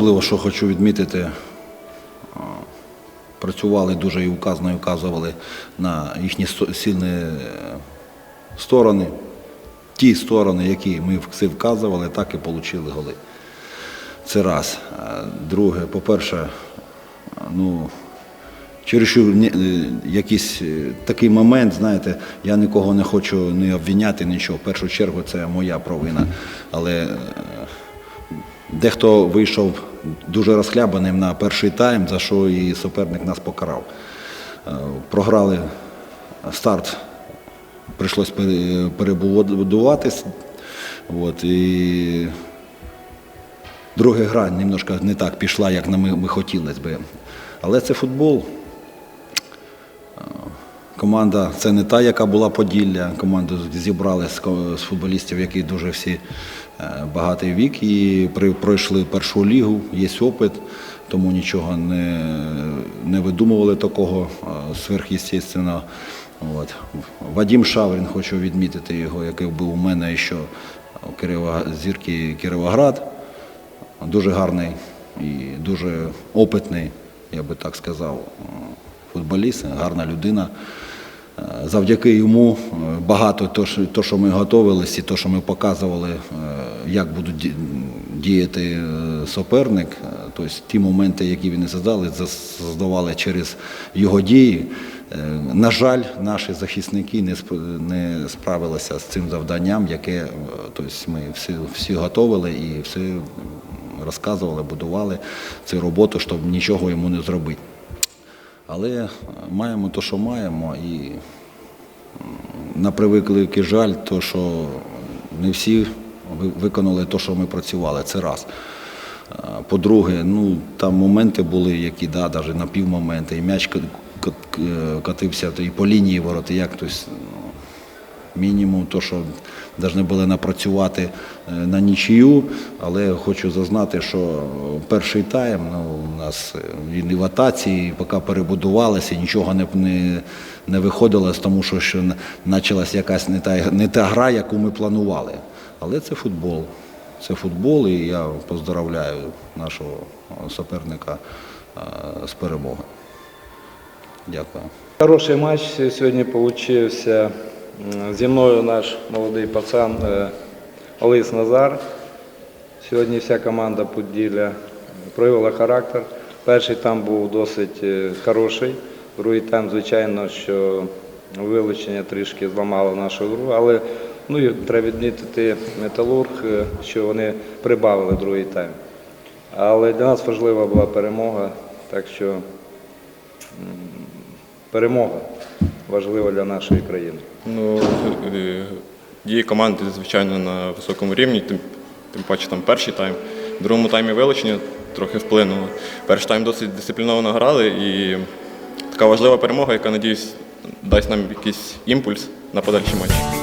особливо, що хочу відмітити, працювали дуже і указно і вказували на їхні сильні е, сторони. Ті сторони, які ми всі вказували, так і отримали голи. Це раз. Друге, по-перше, ну, ні- е, якийсь е, такий момент, знаєте, я нікого не хочу не обвиняти, нічого. В першу чергу це моя провина. Але е, дехто вийшов дуже розхлябаним на перший тайм, за що і суперник нас покарав. Е, Програли старт, прийшлось перебудуватись. От, і друга гра немножко не так пішла, як ми хотілося би. Але це футбол. Команда це не та, яка була Поділля. Команду зібрали з, футболістів, які дуже всі е, багатий вік і пройшли першу лігу, є опит, тому нічого не, не видумували такого е, сверхъестественного. От. Вадим Шаврін, хочу відмітити його, який був у мене ще у Кирива, зірки Кіровоград. Дуже гарний і дуже опитний, я би так сказав, е, футболіст, гарна людина. Завдяки йому е, багато то, що- ми готувалися, то, що ми показували, е, як будуть діяти е, суперник, тобто ті моменти, які він создали, зас- создавали через його дії. На жаль, наші захисники не справилися з цим завданням, яке тобто ми всі, всі готували і все розказували, будували цю роботу, щоб нічого йому не зробити. Але маємо те, що маємо, і на превеликий жаль, то, що не всі виконали те, що ми працювали. Це раз. По-друге, ну там моменти були, які да, навіть на півмоменти, і м'яч ка- ка- е, катився і по лінії вороти, як тобто, ну, мінімум, то, що повинні були напрацювати е, на нічию, але хочу зазнати, що перший тайм ну, у нас е, він і в атаці, поки перебудувалися, нічого не, не, не виходило, тому що, що почалась якась не та, не та гра, яку ми планували. Але це футбол. Це футбол, і я поздравляю нашого суперника е, з перемогою. Дякую. Хороший матч сьогодні получився. Зі мною наш молодий пацан е, Олесь Назар. Сьогодні вся команда Поділля проявила характер. Перший там був досить е, хороший. Другий там, звичайно, що вилучення трішки зламало нашу гру, але ну, і треба відмітити металург, е, що вони прибавили другий тайм. Але для нас важлива була перемога, так що перемога важлива для нашої країни. Ну, е, дії команди, звичайно, на високому рівні, тим, тим паче там перший тайм. В другому таймі вилучення трохи вплинуло. Перший тайм досить дисципліновано грали і така важлива перемога, яка, надіюсь, дасть нам якийсь імпульс на подальші матчі.